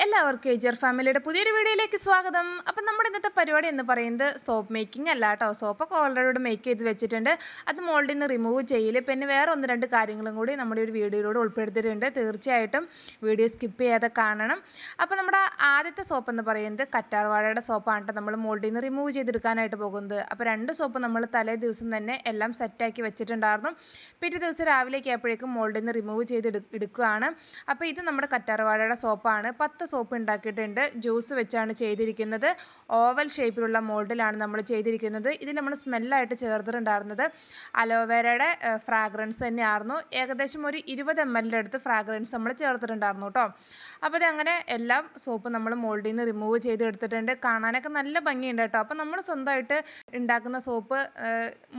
എല്ലാവർക്കും ഏജർ ഫാമിലിയുടെ പുതിയൊരു വീഡിയോയിലേക്ക് സ്വാഗതം. അപ്പം നമ്മുടെ ഇന്നത്തെ പരിപാടി എന്ന് പറയുന്നത് സോപ്പ് മേക്കിംഗ് അല്ല കേട്ടോ. സോപ്പൊക്കെ ഓൾറെഡി മേക്ക് ചെയ്ത് വെച്ചിട്ടുണ്ട്. അത് മോൾഡിൽ നിന്ന് റിമൂവ് ചെയ്യൽ പിന്നെ വേറെ ഒന്ന് രണ്ട് കാര്യങ്ങളും കൂടി നമ്മുടെ ഒരു വീഡിയോയിലൂടെ ഉൾപ്പെടുത്തിയിട്ടുണ്ട്. തീർച്ചയായിട്ടും വീഡിയോ സ്കിപ്പ് ചെയ്യാതെ കാണണം. അപ്പോൾ നമ്മുടെ ആദ്യത്തെ സോപ്പ് എന്ന് പറയുന്നത് കറ്റാർവാഴയുടെ സോപ്പാണ് കേട്ടോ നമ്മൾ മോൾഡിൽ നിന്ന് റിമൂവ് ചെയ്തെടുക്കാനായിട്ട് പോകുന്നത്. അപ്പോൾ രണ്ട് സോപ്പ് നമ്മൾ തലേ ദിവസം തന്നെ എല്ലാം സെറ്റാക്കി വെച്ചിട്ടുണ്ടായിരുന്നു. പിറ്റേ ദിവസം രാവിലേക്ക് ആയപ്പോഴേക്കും മോൾഡിൽ നിന്ന് റിമൂവ് ചെയ്ത് എടുക്കുകയാണ്. അപ്പോൾ ഇത് നമ്മുടെ കറ്റാർവാഴയുടെ സോപ്പാണ്. പത്ത് സോപ്പ് ഉണ്ടാക്കിയിട്ടുണ്ട്. ജ്യൂസ് വെച്ചാണ് ചെയ്തിരിക്കുന്നത്. ഓവൽ ഷേപ്പിലുള്ള മോൾഡിലാണ് നമ്മൾ ചെയ്തിരിക്കുന്നത്. ഇതിൽ നമ്മൾ സ്മെല്ലായിട്ട് ചേർത്തിട്ടുണ്ടായിരുന്നത്. അലോവേരയുടെ ഫ്രാഗ്രൻസ് തന്നെയായിരുന്നു. ഏകദേശം ഒരു ഇരുപത് എം എല്ലിന്റെ അടുത്ത് ഫ്രാഗ്രൻസ് നമ്മൾ ചേർത്തിട്ടുണ്ടായിരുന്നു കേട്ടോ. അപ്പോൾ അങ്ങനെ എല്ലാം സോപ്പ് നമ്മൾ മോൾഡിൽ നിന്ന് റിമൂവ് ചെയ്തെടുത്തിട്ടുണ്ട്. കാണാനൊക്കെ നല്ല ഭംഗിയുണ്ട് കേട്ടോ. അപ്പോൾ നമ്മൾ സ്വന്തമായിട്ട് ഉണ്ടാക്കുന്ന സോപ്പ്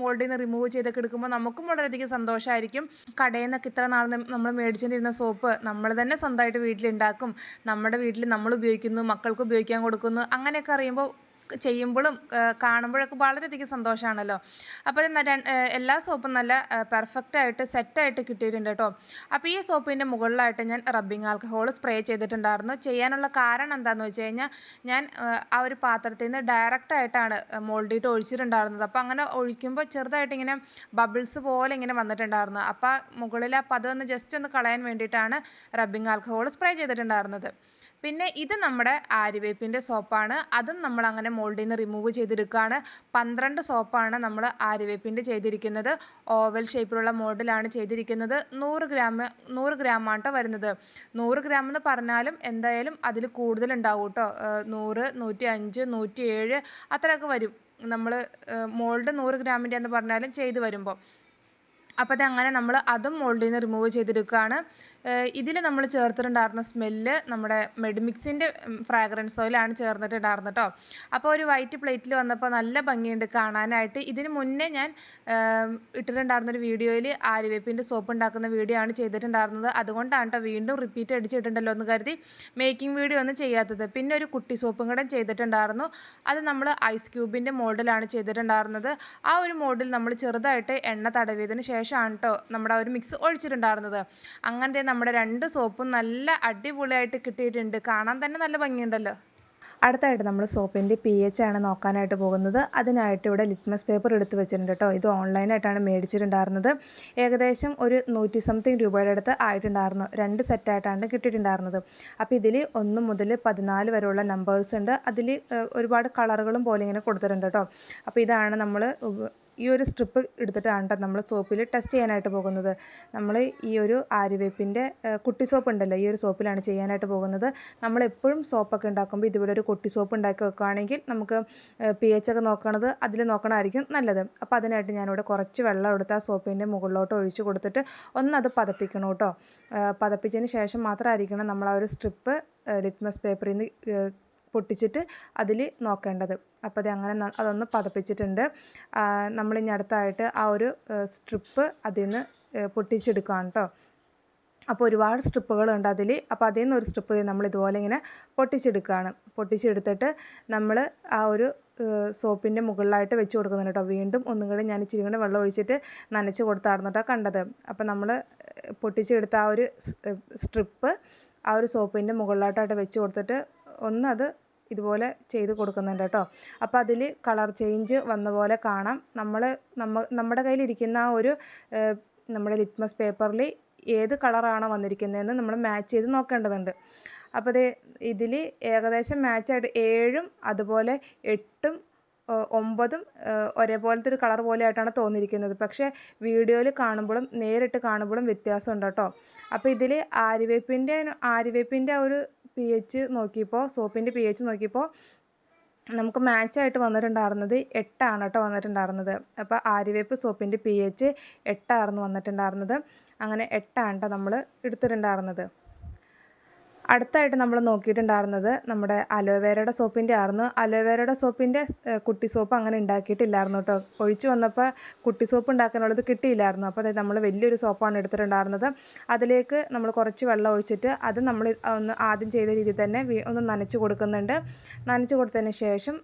മോൾഡിൽ നിന്ന് റിമൂവ് ചെയ്തൊക്കെ എടുക്കുമ്പോൾ നമുക്കും വളരെയധികം സന്തോഷമായിരിക്കും. കടയിൽ നിന്നൊക്കെ ഇത്ര നാൾ നമ്മൾ മേടിച്ചിട്ടിരുന്ന സോപ്പ് നമ്മൾ തന്നെ സ്വന്തമായിട്ട് വീട്ടിലുണ്ടാക്കും. നമ്മുടെ വീട്ടിൽ നമ്മൾ ഉപയോഗിക്കുന്നു മക്കൾക്ക് ഉപയോഗിക്കാൻ കൊടുക്കുന്നു അങ്ങനെയൊക്കെ അറിയുമ്പോൾ ചെയ്യുമ്പോഴും കാണുമ്പോഴൊക്കെ വളരെയധികം സന്തോഷമാണല്ലോ അപ്പോൾ എല്ലാ സോപ്പും നല്ല പെർഫെക്റ്റ് ആയിട്ട് സെറ്റായിട്ട് കിട്ടിയിട്ടുണ്ട് കേട്ടോ അപ്പോൾ ഈ സോപ്പിന്റെ മുകളിലായിട്ട് ഞാൻ റബ്ബിങ് ആൽക്കഹോൾ സ്പ്രേ ചെയ്തിട്ടുണ്ടായിരുന്നു. ചെയ്യാനുള്ള കാരണം എന്താണെന്ന് വെച്ച് കഴിഞ്ഞാൽ ഞാൻ ആ ഒരു പാത്രത്തിൽ നിന്ന് ഡയറക്റ്റായിട്ടാണ് മോൾഡിയിട്ട് ഒഴിച്ചിട്ടുണ്ടായിരുന്നത്. അപ്പോൾ അങ്ങനെ ഒഴിക്കുമ്പോൾ ചെറുതായിട്ട് ഇങ്ങനെ ബബിൾസ് പോലെ ഇങ്ങനെ വന്നിട്ടുണ്ടായിരുന്നു. അപ്പോൾ മുകളിൽ ആ പതൊന്ന് ജസ്റ്റ് ഒന്ന് കളയാൻ വേണ്ടിയിട്ടാണ് റബ്ബിങ് ആൽക്കഹോൾ സ്പ്രേ ചെയ്തിട്ടുണ്ടായിരുന്നത്. പിന്നെ ഇത് നമ്മുടെ ആര്യവേപ്പിന്റെ സോപ്പാണ് അതും നമ്മൾ അങ്ങനെ മോൾഡിൽ നിന്ന് റിമൂവ് ചെയ്തെടുക്കുകയാണ് പന്ത്രണ്ട് സോപ്പാണ് നമ്മൾ ആര്യവേപ്പിന്റെ ചെയ്തിരിക്കുന്നത്. ഓവൽ ഷേപ്പിലുള്ള മോഡലാണ് ചെയ്തിരിക്കുന്നത്. നൂറ് ഗ്രാം നൂറ് ഗ്രാമാണ് കേട്ടോ വരുന്നത്. നൂറ് ഗ്രാം എന്ന് പറഞ്ഞാലും എന്തായാലും അതിൽ കൂടുതലുണ്ടാവും കേട്ടോ നൂറ് നൂറ്റി അഞ്ച് നൂറ്റി ഏഴ് അത്രയൊക്കെ വരും. നമ്മൾ മോൾഡ് നൂറ് ഗ്രാമിന്റെ എന്ന് പറഞ്ഞാലും ചെയ്ത് വരുമ്പോൾ അപ്പോൾ അതങ്ങനെ നമ്മൾ അതും മോൾഡിൽ നിന്ന് റിമൂവ് ചെയ്തെടുക്കുകയാണ് ഇതിൽ നമ്മൾ ചേർത്തിട്ടുണ്ടായിരുന്ന സ്മെല്ല് നമ്മുടെ മെഡിമിക്സിന്റെ ഫ്രാഗ്രൻസ് ഓയിലാണ് ചേർന്നിട്ടുണ്ടായിരുന്നത് കേട്ടോ അപ്പോൾ ഒരു വൈറ്റ് പ്ലേറ്റിൽ വന്നപ്പോൾ നല്ല ഭംഗിയുണ്ട് കാണാനായിട്ട്. ഇതിന് മുന്നേ ഞാൻ ഇട്ടിട്ടുണ്ടായിരുന്നൊരു വീഡിയോയിൽ ആര്യവേപ്പിന്റെ സോപ്പ് ഉണ്ടാക്കുന്ന വീഡിയോ ആണ് ചെയ്തിട്ടുണ്ടായിരുന്നത്. അതുകൊണ്ടാണ് കേട്ടോ വീണ്ടും റിപ്പീറ്റ് അടിച്ചിട്ടുണ്ടല്ലോ എന്ന് കരുതി മേക്കിംഗ് വീഡിയോ ഒന്നും ചെയ്യാത്തത്. പിന്നെ ഒരു കുട്ടി സോപ്പും കൂടെ ചെയ്തിട്ടുണ്ടായിരുന്നു. അത് നമ്മൾ ഐസ് ക്യൂബിന്റെ മോഡലാണ് ചെയ്തിട്ടുണ്ടായിരുന്നത്. ആ ഒരു മോഡിൽ നമ്മൾ ചെറുതായിട്ട് എണ്ണ തടവിയതിന് ശേഷം ശേഷമാണ് കേട്ടോ നമ്മുടെ ഒരു മിക്സ് ഒഴിച്ചിട്ടുണ്ടായിരുന്നത്. അങ്ങനത്തെ നമ്മുടെ രണ്ട് സോപ്പും നല്ല അടിപൊളിയായിട്ട് കിട്ടിയിട്ടുണ്ട്. കാണാൻ തന്നെ നല്ല ഭംഗിയുണ്ടല്ലോ. അടുത്തായിട്ട് നമ്മൾ സോപ്പിന്റെ പി എച്ച് ആണ് നോക്കാനായിട്ട് പോകുന്നത്. അതിനായിട്ട് ഇവിടെ ലിറ്റ്മസ് പേപ്പർ എടുത്ത് വെച്ചിട്ടുണ്ട് കേട്ടോ ഇത് ഓൺലൈനായിട്ടാണ് മേടിച്ചിട്ടുണ്ടായിരുന്നത്. ഏകദേശം ഒരു നൂറ്റി സംതിങ് രൂപയുടെ അടുത്ത് ആയിട്ടുണ്ടായിരുന്നു. രണ്ട് സെറ്റായിട്ടാണ് കിട്ടിയിട്ടുണ്ടായിരുന്നത്. അപ്പോൾ ഇതിൽ ഒന്ന് മുതൽ പതിനാല് വരെയുള്ള നമ്പേഴ്സ് ഉണ്ട്. അതിൽ ഒരുപാട് കളറുകളും പോലെ ഇങ്ങനെ കൊടുത്തിട്ടുണ്ട് കേട്ടോ അപ്പോൾ ഇതാണ് നമ്മൾ ഈ ഒരു സ്ട്രിപ്പ് എടുത്തിട്ടാണ് നമ്മൾ സോപ്പിൽ ടെസ്റ്റ് ചെയ്യാനായിട്ട് പോകുന്നത്. നമ്മൾ ഈ ഒരു ആര്യവേപ്പിന്റെ കുട്ടി സോപ്പ് ഉണ്ടല്ലോ ഈ ഒരു സോപ്പിലാണ് ചെയ്യാനായിട്ട് പോകുന്നത്. നമ്മളെപ്പോഴും സോപ്പൊക്കെ ഉണ്ടാക്കുമ്പോൾ ഇതുപോലെ ഒരു കുട്ടി സോപ്പ് ഉണ്ടാക്കി വെക്കുകയാണെങ്കിൽ നമുക്ക് പി എച്ച് ഒക്കെ നോക്കണത് അതിൽ നോക്കണമായിരിക്കും നല്ലത്. അപ്പോൾ അതിനായിട്ട് ഞാനിവിടെ കുറച്ച് വെള്ളം എടുത്ത് ആ സോപ്പിന്റെ മുകളിലോട്ട് ഒഴിച്ച് കൊടുത്തിട്ട് ഒന്നത് പതപ്പിക്കണം കേട്ടോ. പതപ്പിച്ചതിന് ശേഷം മാത്രമായിരിക്കണം നമ്മൾ ആ ഒരു സ്ട്രിപ്പ് ലിറ്റ്മസ് പേപ്പറിൽ നിന്ന് പൊട്ടിച്ചിട്ട് അതിൽ നോക്കേണ്ടത്. അപ്പോൾ അത് അങ്ങനെ അതൊന്ന് പതപ്പിച്ചിട്ടുണ്ട്. നമ്മളിനി അടുത്തായിട്ട് ആ ഒരു സ്ട്രിപ്പ് അതിൽ നിന്ന് പൊട്ടിച്ചെടുക്കുകയാണ് കേട്ടോ അപ്പോൾ ഒരുപാട് സ്ട്രിപ്പുകളുണ്ട് അതിൽ. അപ്പോൾ അതിൽ നിന്ന് ഒരു സ്ട്രിപ്പ് നമ്മൾ ഇതുപോലെ ഇങ്ങനെ പൊട്ടിച്ചെടുക്കുകയാണ്. പൊട്ടിച്ചെടുത്തിട്ട് നമ്മൾ ആ ഒരു സോപ്പിന്റെ മുകളിലായിട്ട് വെച്ച് കൊടുക്കുന്നുണ്ട് കേട്ടോ വീണ്ടും ഒന്നും കൂടി ഞാൻ ഇച്ചിരി കൂടെ വെള്ളം ഒഴിച്ചിട്ട് നനച്ച് കൊടുത്തായിരുന്നിട്ടാണ് കണ്ടത്. അപ്പോൾ നമ്മൾ പൊട്ടിച്ചെടുത്ത ആ ഒരു സ്ട്രിപ്പ് ആ ഒരു സോപ്പിന്റെ മുകളിലോട്ടായിട്ട് വെച്ച് കൊടുത്തിട്ട് ഒന്നത് ഇതുപോലെ ചെയ്ത് കൊടുക്കുന്നുണ്ട് കേട്ടോ. അപ്പോൾ അതിൽ കളർ ചേഞ്ച് വന്ന പോലെ കാണാം. നമ്മൾ നമ്മ നമ്മുടെ കയ്യിലിരിക്കുന്ന ആ ഒരു നമ്മുടെ ലിറ്റ്മസ് പേപ്പറിൽ ഏത് കളറാണോ വന്നിരിക്കുന്നതെന്ന് നമ്മൾ മാച്ച് ചെയ്ത് നോക്കേണ്ടതുണ്ട്. അപ്പോൾ അത് ഇതിൽ ഏകദേശം മാച്ചായിട്ട് ഏഴും അതുപോലെ എട്ടും ഒമ്പതും ഒരേപോലത്തെ ഒരു കളർ പോലെ ആയിട്ടാണ് തോന്നിയിരിക്കുന്നത്. പക്ഷേ വീഡിയോയിൽ കാണുമ്പോഴും നേരിട്ട് കാണുമ്പോഴും വ്യത്യാസമുണ്ട് കേട്ടോ. അപ്പോൾ ഇതിൽ ആര്യവേപ്പിന്റെ ആര്യവേപ്പിന്റെ ഒരു പി എച്ച് നോക്കിയപ്പോൾ സോപ്പിന്റെ പി എച്ച് നോക്കിയപ്പോൾ നമുക്ക് മാച്ചായിട്ട് വന്നിട്ടുണ്ടായിരുന്നത് എട്ടാണ് കേട്ടോ വന്നിട്ടുണ്ടായിരുന്നത്. അപ്പോൾ ആര്യവേപ്പ് സോപ്പിന്റെ പി എച്ച് എട്ടായിരുന്നു വന്നിട്ടുണ്ടായിരുന്നത്. അങ്ങനെ എട്ടാണ് കേട്ടോ നമ്മൾ എടുത്തിട്ടുണ്ടായിരുന്നത്. അടുത്തായിട്ട് നമ്മൾ നോക്കിയിട്ടുണ്ടായിരുന്നത് നമ്മുടെ അലോവേരയുടെ സോപ്പിന്റെ ആയിരുന്നു. അലോവേരയുടെ സോപ്പിന്റെ കുട്ടി സോപ്പ് അങ്ങനെ ഉണ്ടാക്കിയിട്ടില്ലായിരുന്നു കേട്ടോ. ഒഴിച്ചു വന്നപ്പോൾ കുട്ടി സോപ്പ് ഉണ്ടാക്കാനുള്ളത് കിട്ടിയില്ലായിരുന്നു. അപ്പോൾ അതായത് നമ്മൾ വലിയൊരു സോപ്പാണ് എടുത്തിട്ടുണ്ടായിരുന്നത്. അതിലേക്ക് നമ്മൾ കുറച്ച് വെള്ളം ഒഴിച്ചിട്ട് അത് നമ്മൾ ഒന്ന് ആദ്യം ചെയ്ത രീതിയിൽ തന്നെ ഒന്ന് നനച്ച് കൊടുക്കുന്നുണ്ട്. നനച്ച് കൊടുത്തതിന് ശേഷം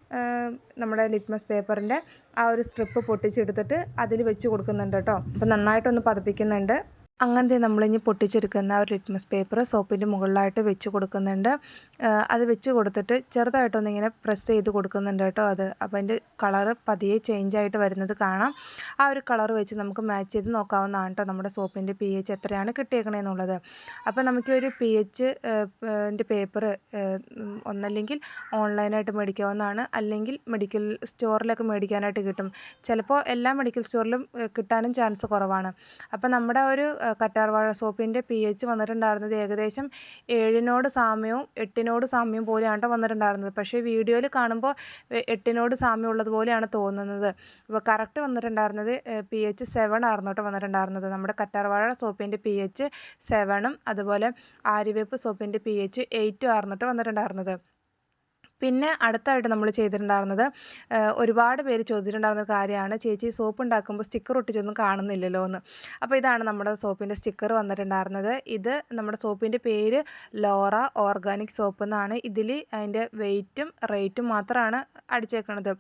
നമ്മുടെ ലിറ്റ്മസ് പേപ്പറിന്റെ ആ ഒരു സ്ട്രിപ്പ് പൊട്ടിച്ചെടുത്തിട്ട് അതിൽ വെച്ച് കൊടുക്കുന്നുണ്ട് കേട്ടോ. അപ്പോൾ നന്നായിട്ടൊന്ന് പതിപ്പിക്കുന്നുണ്ട്. അങ്ങനെ ദേ നമ്മളിനി പൊട്ടിച്ചെടുക്കുന്ന ഒരു ലിറ്റ്മസ് പേപ്പർ സോപ്പിന്റെ മുകളിലായിട്ട് വെച്ച് കൊടുക്കുന്നുണ്ട്. അത് വെച്ച് കൊടുത്തിട്ട് ചെറുതായിട്ടൊന്ന് ഇങ്ങനെ പ്രസ് ചെയ്ത് കൊടുക്കുന്നുണ്ട് കേട്ടോ അത്. അപ്പോൾ അതിന്റെ കളറ് പതിയെ ചേഞ്ച് ആയിട്ട് വരുന്നത് കാണാം. ആ ഒരു കളർ വെച്ച് നമുക്ക് മാച്ച് ചെയ്ത് നോക്കാവുന്നതാണ് കേട്ടോ നമ്മുടെ സോപ്പിന്റെ പി എച്ച് എത്രയാണ് കിട്ടിയേക്കണേന്നുള്ളത് അപ്പോൾ നമുക്ക് ഒരു പി എച്ച് പേപ്പർ ഒന്നല്ലെങ്കിൽ ഓൺലൈനായിട്ട് മേടിക്കാവുന്നതാണ്. അല്ലെങ്കിൽ മെഡിക്കൽ സ്റ്റോറിലൊക്കെ മേടിക്കാനായിട്ട് കിട്ടും. ചിലപ്പോൾ എല്ലാ മെഡിക്കൽ സ്റ്റോറിലും കിട്ടാനും ചാൻസ് കുറവാണ്. അപ്പോൾ നമ്മുടെ ഒരു കറ്റാർവാഴ സോപ്പിന്റെ പി എച്ച് വന്നിട്ടുണ്ടായിരുന്നത് ഏകദേശം ഏഴിനോട് സാമ്യവും എട്ടിനോട് സാമ്യവും പോലെയാണ് വന്നിട്ടുണ്ടായിരുന്നത്. പക്ഷേ വീഡിയോയിൽ കാണുമ്പോൾ എട്ടിനോട് സാമ്യം ഉള്ളതുപോലെയാണ് തോന്നുന്നത്. അപ്പോൾ കറക്റ്റ് വന്നിട്ടുണ്ടായിരുന്നത് പി എച്ച് സെവൻ ആയിരുന്നു കേട്ടോ വന്നിട്ടുണ്ടായിരുന്നത്. നമ്മുടെ കറ്റാർവാഴ സോപ്പിന്റെ പി എച്ച് സെവനും അതുപോലെ ആര്യവേപ്പ് സോപ്പിന്റെ പി എച്ച് എയ്റ്റും ആയിരുന്നു കേട്ടോ വന്നിട്ടുണ്ടായിരുന്നത്. പിന്നെ അടുത്തായിട്ട് നമ്മൾ ചെയ്തിട്ടുണ്ടായിരുന്നത് ഒരുപാട് പേര് ചോദിച്ചിട്ടുണ്ടായിരുന്ന കാര്യമാണ് ചേച്ചി സോപ്പ് ഉണ്ടാക്കുമ്പോൾ സ്റ്റിക്കർ ഒട്ടിച്ചൊന്നും കാണുന്നില്ലല്ലോ എന്ന്. അപ്പോൾ ഇതാണ് നമ്മുടെ സോപ്പിന്റെ സ്റ്റിക്കർ വന്നിട്ടുണ്ടായിരുന്നത്. ഇത് നമ്മുടെ സോപ്പിന്റെ പേര് ലോറ ഓർഗാനിക് സോപ്പ് എന്നാണ് ഇതിൽ അതിന്റെ വെയ്റ്റും റേറ്റും മാത്രമാണ് അടിച്ചേക്കണത്.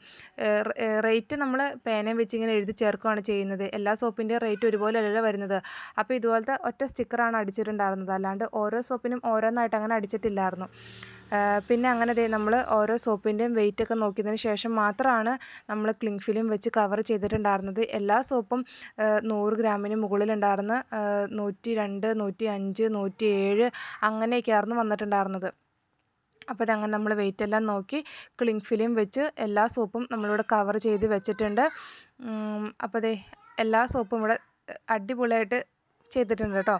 റേറ്റ് നമ്മൾ പേനയും വെച്ച് ഇങ്ങനെ എഴുതി ചേർക്കുകയാണ് ചെയ്യുന്നത്. എല്ലാ സോപ്പിന്റെ റേറ്റ് ഒരുപോലെ അല്ലല്ലോ വരുന്നത്. അപ്പോൾ ഇതുപോലത്തെ ഒറ്റ സ്റ്റിക്കറാണ് അടിച്ചിട്ടുണ്ടായിരുന്നത്. അല്ലാണ്ട് ഓരോ സോപ്പിനും ഓരോന്നായിട്ട് അങ്ങനെ അടിച്ചിട്ടില്ലായിരുന്നു. പിന്നെ അങ്ങനെ ദേ നമ്മൾ ഓരോ സോപ്പിന്റെയും വെയിറ്റ് ഒക്കെ നോക്കിയതിന് ശേഷം മാത്രമാണ് നമ്മൾ ക്ലിങ് ഫിലിം വെച്ച് കവർ ചെയ്തിട്ടുണ്ടായിരുന്നത്. എല്ലാ സോപ്പും നൂറ് ഗ്രാമിന് മുകളിലുണ്ടായിരുന്ന നൂറ്റി രണ്ട് നൂറ്റി അഞ്ച് നൂറ്റി ഏഴ് അങ്ങനെയൊക്കെയായിരുന്നു വന്നിട്ടുണ്ടായിരുന്നത്. അപ്പോൾ അതങ്ങനെ നമ്മൾ വെയിറ്റ് എല്ലാം നോക്കി ക്ലിങ് ഫിലിം വെച്ച് എല്ലാ സോപ്പും നമ്മളിവിടെ കവർ ചെയ്ത് വെച്ചിട്ടുണ്ട്. അപ്പോൾ ദേ എല്ലാ സോപ്പും ഇവിടെ അടിപൊളിയായിട്ട് ചെയ്തിട്ടുണ്ട് കേട്ടോ.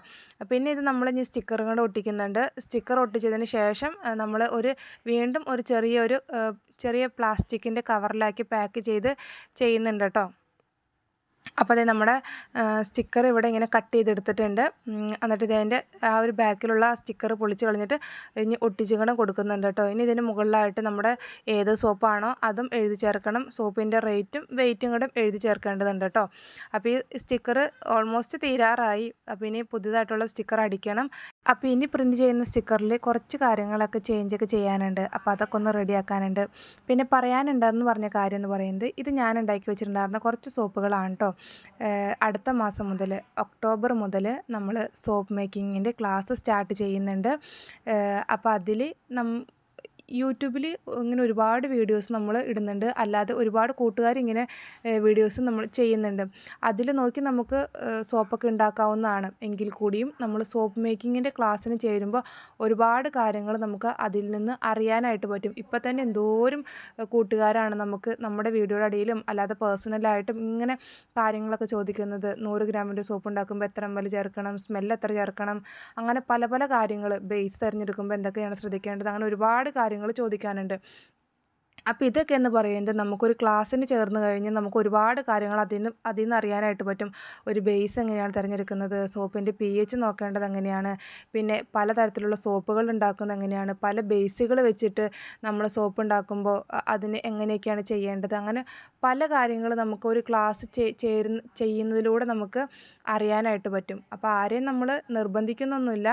പിന്നെ ഇത് നമ്മൾ ഇനി സ്റ്റിക്കറും കൂടെ ഒട്ടിക്കുന്നുണ്ട്. സ്റ്റിക്കർ ഒട്ടിച്ചതിന് ശേഷം നമ്മൾ ഒരു വീണ്ടും ഒരു ചെറിയൊരു ചെറിയ പ്ലാസ്റ്റിക്കിന്റെ കവറിലാക്കി പാക്ക് ചെയ്ത് ചെയ്യുന്നുണ്ട് കേട്ടോ. അപ്പോൾ അതേ നമ്മുടെ സ്റ്റിക്കർ ഇവിടെ ഇങ്ങനെ കട്ട് ചെയ്തെടുത്തിട്ടുണ്ട്. എന്നിട്ട് ഇതിന്റെ ആ ഒരു ബാക്കിലുള്ള സ്റ്റിക്കർ പൊളിച്ച് കളഞ്ഞിട്ട് ഇനി ഒട്ടിച്ചും കൂടെ കൊടുക്കുന്നുണ്ട് കേട്ടോ. ഇനി ഇതിന് മുകളിലായിട്ട് നമ്മുടെ ഏത് സോപ്പാണോ അതും എഴുതി ചേർക്കണം. സോപ്പിന്റെ റേറ്റും വെയിറ്റും കൂടെ എഴുതി ചേർക്കേണ്ടതുണ്ട് കേട്ടോ. അപ്പോൾ ഈ സ്റ്റിക്കർ ഓൾമോസ്റ്റ് തീരാറായി. അപ്പോൾ ഇനി പുതിയതായിട്ടുള്ള സ്റ്റിക്കർ അടിക്കണം. അപ്പോൾ ഇനി പ്രിന്റ് ചെയ്യുന്ന സ്റ്റിക്കറിൽ കുറച്ച് കാര്യങ്ങളൊക്കെ ചേഞ്ചൊക്കെ ചെയ്യാനുണ്ട്. അപ്പോൾ അതൊക്കെ ഒന്ന് റെഡിയാക്കാനുണ്ട്. പിന്നെ പറയാനുണ്ടെന്ന് പറഞ്ഞ കാര്യം എന്ന് പറയുന്നത് ഇത് ഞാൻ ഉണ്ടാക്കി വെച്ചിട്ടുണ്ടായിരുന്ന കുറച്ച് സോപ്പുകളാണ് കേട്ടോ. അടുത്ത മാസം മുതൽ ഒക്ടോബർ മുതൽ നമ്മൾ സോപ്പ് മേക്കിങ്ങിന്റെ ക്ലാസ് സ്റ്റാർട്ട് ചെയ്യുന്നുണ്ട്. അപ്പോൾ അതിൽ നം യൂട്യൂബിൽ ഇങ്ങനെ ഒരുപാട് വീഡിയോസ് നമ്മൾ ഇടുന്നുണ്ട്. അല്ലാതെ ഒരുപാട് കൂട്ടുകാർ ഇങ്ങനെ വീഡിയോസ് നമ്മൾ ചെയ്യുന്നുണ്ട്. അതിൽ നോക്കി നമുക്ക് സോപ്പൊക്കെ ഉണ്ടാക്കാവുന്നതാണ്. എങ്കിൽ കൂടിയും നമ്മൾ സോപ്പ് മേക്കിങ്ങിന്റെ ക്ലാസ്സിന് ചേരുമ്പോൾ ഒരുപാട് കാര്യങ്ങൾ നമുക്ക് അതിൽ നിന്ന് അറിയാനായിട്ട് പറ്റും. ഇപ്പം തന്നെ എന്തോരം കൂട്ടുകാരാണ് നമുക്ക് നമ്മുടെ വീഡിയോയുടെ അടിയിലും അല്ലാതെ പേഴ്സണലായിട്ടും ഇങ്ങനെ കാര്യങ്ങളൊക്കെ ചോദിക്കുന്നത്. നൂറ് ഗ്രാമിന്റെ സോപ്പ് ഉണ്ടാക്കുമ്പോൾ എത്ര എം ചേർക്കണം സ്മെല്ല് എത്ര ചേർക്കണം അങ്ങനെ പല പല കാര്യങ്ങൾ ബേസ് തിരഞ്ഞെടുക്കുമ്പോൾ എന്തൊക്കെയാണ് ശ്രദ്ധിക്കേണ്ടത് അങ്ങനെ ഒരുപാട് കാര്യങ്ങൾ ചോദിക്കാനുണ്ട്. അപ്പോൾ ഇതൊക്കെ എന്ന് പറയുന്നത് നമുക്കൊരു ക്ലാസ്സിന് ചേർന്ന് കഴിഞ്ഞ് നമുക്ക് ഒരുപാട് കാര്യങ്ങൾ അതിന് അതിൽ നിന്ന് അറിയാനായിട്ട് പറ്റും. ഒരു ബേസ് എങ്ങനെയാണ് തിരഞ്ഞെടുക്കുന്നത്? സോപ്പിന്റെ പി എച്ച് നോക്കേണ്ടത് എങ്ങനെയാണ്? പിന്നെ പലതരത്തിലുള്ള സോപ്പുകൾ ഉണ്ടാക്കുന്നത് എങ്ങനെയാണ്? പല ബേസുകൾ വെച്ചിട്ട് നമ്മൾ സോപ്പ് ഉണ്ടാക്കുമ്പോൾ അതിന് എങ്ങനെയൊക്കെയാണ് ചെയ്യേണ്ടത്? അങ്ങനെ പല കാര്യങ്ങൾ നമുക്ക് ഒരു ക്ലാസ് ചേരുന്ന ചെയ്യുന്നതിലൂടെ നമുക്ക് അറിയാനായിട്ട് പറ്റും. അപ്പോൾ ആരെയും നമ്മൾ നിർബന്ധിക്കുന്നൊന്നുമില്ല.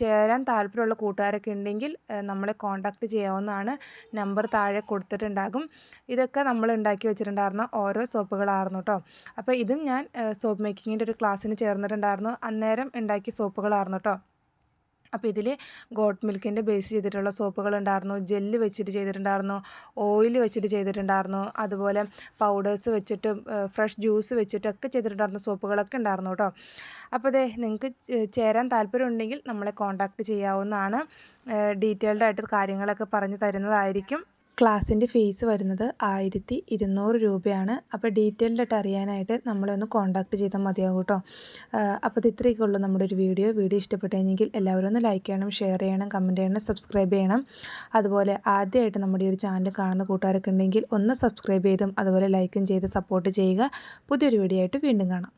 ചേരാൻ താല്പര്യമുള്ള കൂട്ടുകാരൊക്കെ ഉണ്ടെങ്കിൽ നമ്മളെ കോൺടാക്റ്റ് ചെയ്യാവുന്നതാണ്. നമ്പർ താഴെ കൊടുത്തിട്ടുണ്ടാകും. ഇതൊക്കെ നമ്മൾ ഉണ്ടാക്കി വെച്ചിട്ടുണ്ടായിരുന്ന ഓരോ സോപ്പുകളായിരുന്നു കേട്ടോ അപ്പോൾ ഇതും ഞാൻ സോപ്പ് മേക്കിങ്ങിന്റെ ഒരു ക്ലാസ്സിന് ചേർന്നിട്ടുണ്ടായിരുന്നു. അന്നേരം ഉണ്ടാക്കിയ സോപ്പുകളായിരുന്നു കേട്ടോ അപ്പോൾ ഇതിൽ ഗോട്ട് മിൽക്കിന്റെ ബേസ് ചെയ്തിട്ടുള്ള സോപ്പുകൾ ഉണ്ടായിരുന്നു ജെല്ല് വെച്ചിട്ട് ചെയ്തിട്ടുണ്ടായിരുന്നു. ഓയിൽ വെച്ചിട്ട് ചെയ്തിട്ടുണ്ടായിരുന്നു. അതുപോലെ പൗഡേഴ്സ് വെച്ചിട്ട് ഫ്രഷ് ജ്യൂസ് വെച്ചിട്ടൊക്കെ ചെയ്തിട്ടുണ്ടായിരുന്ന സോപ്പുകളൊക്കെ ഉണ്ടായിരുന്നു കേട്ടോ അപ്പോൾ അതെ നിങ്ങൾക്ക് ചേരാൻ താല്പര്യമുണ്ടെങ്കിൽ നമ്മളെ കോൺടാക്റ്റ് ചെയ്യാവുന്നതാണ്. ഡീറ്റെയിൽഡ് ആയിട്ട് കാര്യങ്ങളൊക്കെ പറഞ്ഞു തരുന്നതായിരിക്കും. ക്ലാസ്സിന്റെ ഫീസ് വരുന്നത് ആയിരത്തി ഇരുന്നൂറ് രൂപയാണ്. അപ്പോൾ ഡീറ്റെയിൽഡ് ആയിട്ട് അറിയാനായിട്ട് നമ്മളെ ഒന്ന് കോൺടാക്റ്റ് ചെയ്താൽ മതിയാകും കേട്ടോ. അപ്പോൾ ഇത് ഇത്രയൊക്കെ ഉള്ളൂ നമ്മുടെ ഒരു വീഡിയോ. വീഡിയോ ഇഷ്ടപ്പെട്ടെങ്കിൽ എല്ലാവരും ഒന്ന് ലൈക്ക് ചെയ്യണം ഷെയർ ചെയ്യണം കമന്റ് ചെയ്യണം സബ്സ്ക്രൈബ് ചെയ്യണം. അതുപോലെ ആദ്യമായിട്ട് നമ്മുടെ ഈ ഒരു ചാനൽ കാണുന്ന കൂട്ടുകാരൊക്കെ ഉണ്ടെങ്കിൽ ഒന്ന് സബ്സ്ക്രൈബ് ചെയ്തും അതുപോലെ ലൈക്കും ചെയ്ത് സപ്പോർട്ട് ചെയ്യുക. പുതിയൊരു വീഡിയോ ആയിട്ട് വീണ്ടും കാണാം.